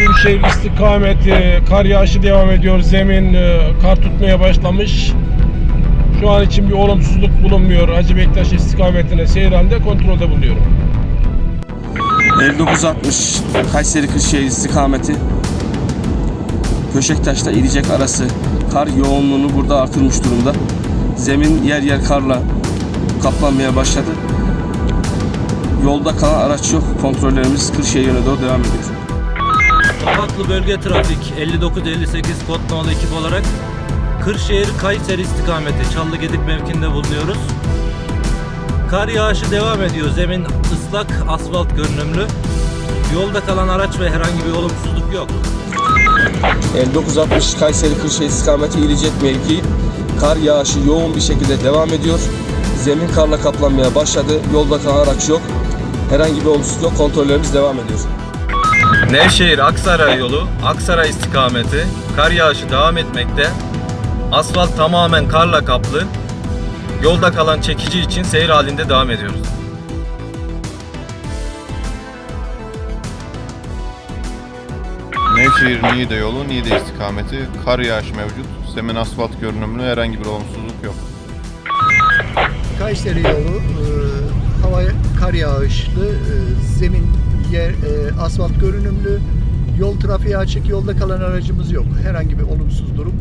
Büyükşehir istikameti kar yağışı devam ediyor. Zemin e, kar tutmaya başlamış. Şu an için bir olumsuzluk bulunmuyor. Hacı Bektaş istikametine seyir halinde kontrolde bulunuyorum. 5960 Kayseri Kırşehir istikameti Köşektaş'ta İlicek arası kar yoğunluğunu burada artırmış durumda. Zemin yer yer karla kaplanmaya başladı. Yolda kalan araç yok. Kontrollerimiz Kırşehir yöne doğru devam ediyor. Tabaklı bölge trafik 5958 kod nolu ekip olarak Kırşehir Kayseri istikameti Çallıgedik mevkinde bulunuyoruz. Kar yağışı devam ediyor. Zemin ıslak, asfalt görünümlü. Yolda kalan araç ve herhangi bir olumsuzluk yok. 5960 Kayseri Kırşehir istikameti İlicek mevkii kar yağışı yoğun bir şekilde devam ediyor. Zemin karla kaplanmaya başladı. Yolda kalan araç yok. Herhangi bir olumsuzluk yok. Kontrollerimiz devam ediyor. Nevşehir Aksaray yolu Aksaray istikameti kar yağışı devam etmekte. Asfalt tamamen karla kaplı. Yolda kalan çekici için seyir halinde devam ediyoruz. Nevşehir Niğde yolu Niğde istikameti kar yağışı mevcut. Zemin asfalt görünümlü herhangi bir olumsuzluk yok. Kayseri yolu e, hava kar yağışlı, e, zemin yer e, asfalt görünümlü, yol trafiği açık, yolda kalan aracımız yok. Herhangi bir olumsuz durum